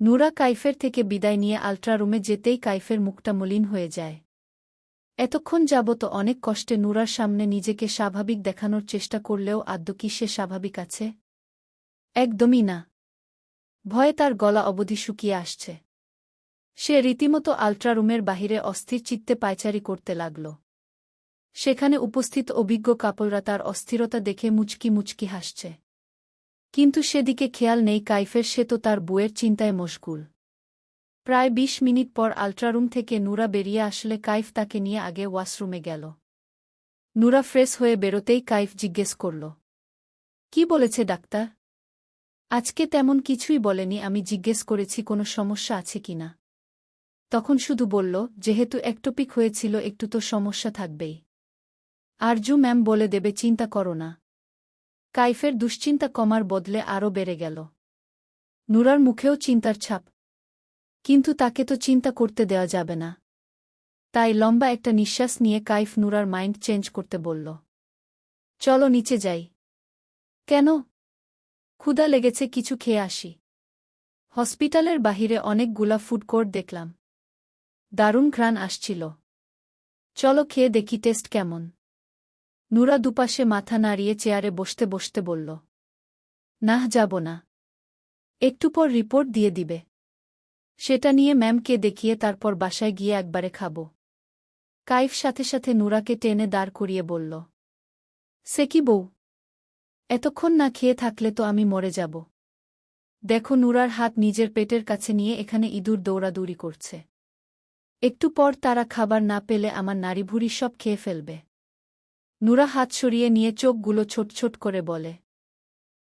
নুরা কাইফের থেকে বিদায় নিয়ে আল্ট্রারুমে যেতেই কাইফের মুখটা মলিন হয়ে যায়। এতক্ষণ যাবত অনেক কষ্টে নুরার সামনে নিজেকে স্বাভাবিক দেখানোর চেষ্টা করলেও আদ্য কি সে স্বাভাবিক আছে? একদমই না। ভয়ে তার গলা অবধি শুকিয়ে আসছে। সে রীতিমতো আল্ট্রারুমের বাহিরে অস্থির চিত্তে পায়চারি করতে লাগল। সেখানে উপস্থিত অভিজ্ঞ কাপলরা তার অস্থিরতা দেখে মুচকি মুচকি হাসছে। কিন্তু সেদিকে খেয়াল নেই কাইফের, সে তো তার বউয়ের চিন্তায় মশগুল। প্রায় ২০ মিনিট পর আল্ট্রারুম থেকে নুরা বেরিয়ে আসলে কাইফ তাকে নিয়ে আগে ওয়াশরুমে গেল। নুরা ফ্রেশ হয়ে বেরোতেই কাইফ জিজ্ঞেস করল, কি বলেছে ডাক্তার? আজকে তেমন কিছুই বলেনি, আমি জিজ্ঞেস করেছি কোনো সমস্যা আছে কিনা তখন শুধু বলল, যেহেতু একটপিক হয়েছিল, একটু তো সমস্যা থাকবেই। আরজু ম্যাম বলে দেবে, চিন্তা করো না। কাইফের দুশ্চিন্তা কমার বদলে আরও বেড়ে গেল। নুরার মুখেও চিন্তার ছাপ। কিন্তু তাকে তো চিন্তা করতে দেওয়া যাবে না। তাই লম্বা একটা নিঃশ্বাস নিয়ে কাইফ নুরার মাইন্ড চেঞ্জ করতে বলল, চলো নিচে যাই। কেন? ক্ষুদা লেগেছে, কিছু খেয়ে আসি। হসপিটালের বাহিরে অনেকগুলা ফুডকোর্ট দেখলাম। দারুণ ঘ্রাণ আসছিল। চলো খেয়ে দেখি টেস্ট কেমন? নুরা দুপাশে মাথা নাড়িয়ে চেয়ারে বসতে বসতে বলল, নাহ, যাব না। একটু পর রিপোর্ট দিয়ে দিবে। সেটা নিয়ে ম্যামকে দেখিয়ে তারপর বাসায় গিয়ে একবারে খাব। কাইফ সাথে সাথে নুরাকে টেনে দাঁড় করিয়ে বলল, সে কি বউ? এতক্ষণ না খেয়ে থাকলে তো আমি মরে যাব। দেখো নুরার হাত নিজের পেটের কাছে নিয়ে এখানে ইঁদুর দৌড়াদৌড়ি করছে। একটু পর তারা খাবার না পেলে আমার নারীভুরি সব খেয়ে ফেলবে। নুরা হাত সরিয়ে নিয়ে চোখগুলো ছোট ছোট করে বলে,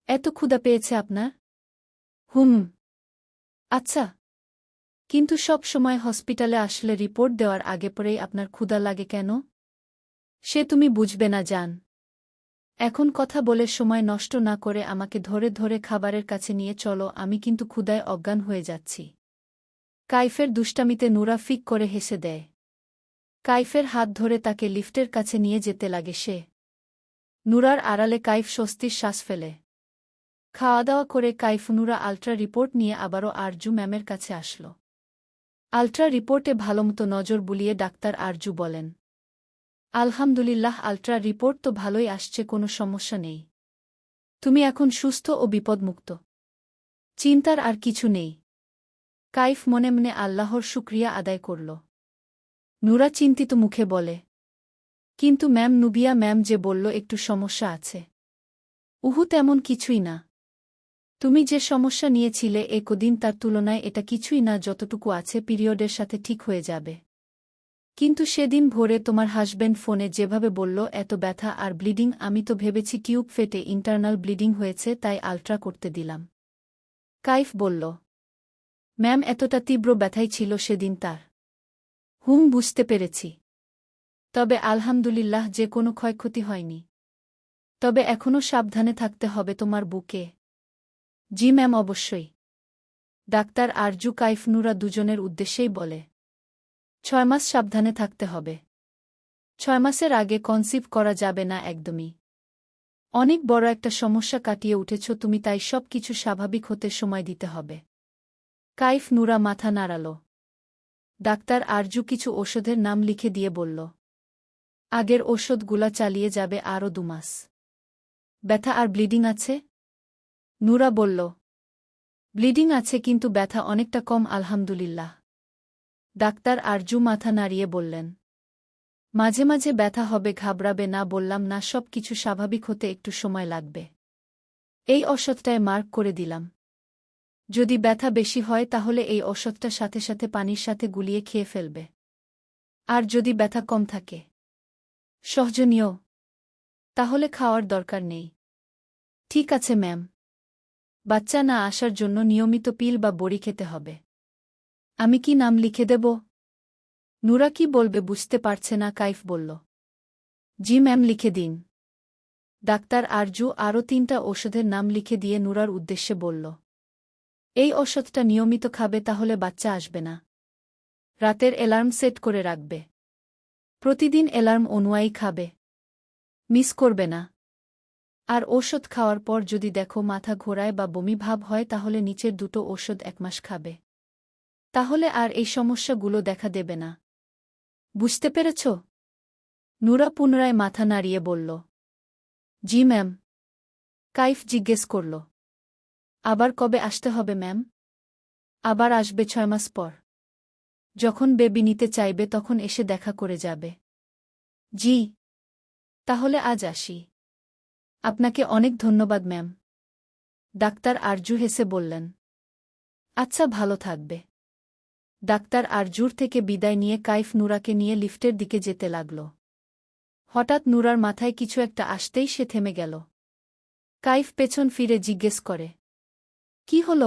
এত ক্ষুদা পেয়েছে আপনার? হুম। আচ্ছা। কিন্তু সব সময় হসপিটালে আসলে রিপোর্ট দেওয়ার আগে পরেই আপনার ক্ষুদা লাগে কেন? সে তুমি বুঝবে না যান এখন কথা বলে সময় নষ্ট না করে আমাকে ধরে ধরে খাবারের কাছে নিয়ে চলো, আমি কিন্তু ক্ষুদায় অজ্ঞান হয়ে যাচ্ছি। কাইফের দুষ্টামিতে নুরা ফিক করে হেসে দেয় কাইফের হাত ধরে তাকে লিফটের কাছে নিয়ে যেতে লাগে সে। নুরার আড়ালে কাইফ স্বস্তির শ্বাস ফেলে। খাওয়া দাওয়া করে কাইফ নুরা আলট্রা রিপোর্ট নিয়ে আবারও আরজু ম্যামের কাছে আসল। আলট্রা রিপোর্টে ভালোমতো নজর বুলিয়ে ডাক্তার আরজু বলেন, আলহামদুলিল্লাহ, আলট্রা রিপোর্ট তো ভালোই আসছে, কোনো সমস্যা নেই। তুমি এখন সুস্থ ও বিপদমুক্ত। চিন্তার আর কিছু নেই। কাইফ মনে মনে আল্লাহর শুক্রিয়া আদায় করল। নুরা চিন্তিত মুখে বলে, কিন্তু ম্যাম, নুবিয়া ম্যাম যে বলল, একটু সমস্যা আছে। উহু তেমন কিছুই না। তুমি যে সমস্যা নিয়েছিলে এ কদিন তার তুলনায় এটা কিছুই না, যতটুকু আছে পিরিয়ডের সাথে ঠিক হয়ে যাবে। কিন্তু সেদিন ভোরে তোমার হাসব্যান্ড ফোনে যেভাবে বলল, এত ব্যথা আর ব্লিডিং, আমি তো ভেবেছি টিউব ফেটে ইন্টারনাল ব্লিডিং হয়েছে, তাই আলট্রা করতে দিলাম। কাইফ বলল, ম্যাম, এতটা তীব্র ব্যথাই ছিল সেদিন তার। হুম, বুঝতে পেরেছি। তবে আলহামদুলিল্লাহ, যে কোনো ক্ষয়ক্ষতি হয়নি। তবে এখনও সাবধানে থাকতে হবে তোমার বুকে। জি ম্যাম, অবশ্যই। ডাক্তার আরজু কাইফ নুরা দুজনের উদ্দেশ্যেই বলে। ছয় মাস সাবধানে থাকতে হবে। ছয় মাসের আগে কনসিভ করা যাবে না একদমই। অনেক বড় একটা সমস্যা কাটিয়ে উঠেছ, তুমি তাই সব কিছু স্বাভাবিক হতে সময় দিতে হবে। কাইফ নুরা মাথা নাড়াল। ডাক্তার আরজু কিছু ওষুধের নাম লিখে দিয়ে বলল, আগের ওষুধগুলা চালিয়ে যাবে আরও দুমাস ব্যথা আর ব্লিডিং আছে? নুরা বলল, ব্লিডিং আছে কিন্তু ব্যথা অনেকটা কম, আলহামদুলিল্লাহ। ডাক্তার আরজু মাথা নাড়িয়ে বললেন, মাঝে মাঝে ব্যথা হবে, ঘাবড়াবে না, বললাম না সব কিছু স্বাভাবিক হতে একটু সময় লাগবে। এই অসৎটায় মার্ক করে দিলাম। যদি ব্যথা বেশি হয় তাহলে এই অসৎটা সাথে সাথে পানির সাথে গুলিয়ে খেয়ে ফেলবে। আর যদি ব্যথা কম থাকে, সহজনীয়, তাহলে খাওয়ার দরকার নেই। ঠিক আছে, ম্যাম। বাচ্চা না আসার জন্য নিয়মিত পিল বা বড়ি খেতে হবে। আমি কি নাম লিখে দেব? নুরা কি বলবে বুঝতে পারছে না, কাইফ বলল। জি, ম্যাম, লিখে দিন। ডাক্তার আরজু আরও তিনটা ওষুধের নাম লিখে দিয়ে নুরার উদ্দেশ্যে বলল। এই ওষুধটা নিয়মিত খাবে তাহলে বাচ্চা আসবে না। রাতের অ্যালার্ম সেট করে রাখবে। প্রতিদিন অ্যালার্ম অনুয়ায়ী খাবে। মিস করবে না। আর ঔষধ খাওয়ার পর যদি দেখো মাথা ঘোরায় বা বমি ভাব হয় তাহলে নিচের দুটো ওষুধ এক মাস খাবে। তাহলে আর এই সমস্যাগুলো দেখা দেবে না। বুঝতে পেরেছ? নুরা পুনরায় মাথা নাড়িয়ে বলল, জি ম্যাম। কাইফ জিজ্ঞেস করল আবার কবে আসতে হবে, ম্যাম? আবার আসবে ছয় মাস পর। যখন বেবি নিতে চাইবে, তখন এসে দেখা করে যাবে। জি। তাহলে আজ আসি। আপনাকে অনেক ধন্যবাদ, ম্যাম। ডাক্তার আরজু হেসে বললেন। আচ্ছা ভালো থাকবে। ডাক্তার আরজুর থেকে বিদায় নিয়ে কাইফ নুরাকে নিয়ে লিফটের দিকে যেতে লাগল। হঠাৎ নুরার মাথায় কিছু একটা আসতেই সে থেমে গেল। কাইফ পেছন ফিরে জিজ্ঞেস করে কি হল?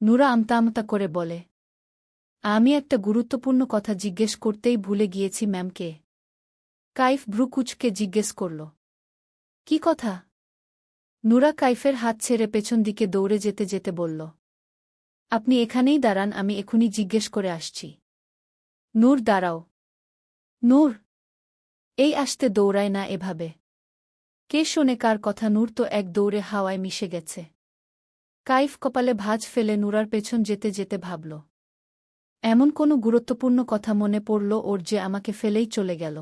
নুরা আমতা আমতা করে বলে, আমি একটা গুরুত্বপূর্ণ কথা জিজ্ঞেস করতেই ভুলে গিয়েছি ম্যামকে। কাইফ ভ্রুকুচকে জিজ্ঞেস করল, কি কথা? নুরা কাইফের হাত ছেড়ে পেছন দিকে দৌড়ে যেতে যেতে বলল, আপনি এখানেই দাঁড়ান, আমি এখুনি জিজ্ঞেস করে আসছি। নূর, দাঁড়াও। নূর, এই আসতে দৌড়ায় না এভাবে। কে শোনে কার কথা? নূর তো এক দৌড়ে হাওয়ায় মিশে গেছে। কাইফ কপালে ভাজ ফেলে নুরার পেছন যেতে যেতে ভাবল। এমন কোনো গুরুত্বপূর্ণ কথা মনে পড়ল ওর যে আমাকে ফেলেই চলে গেল।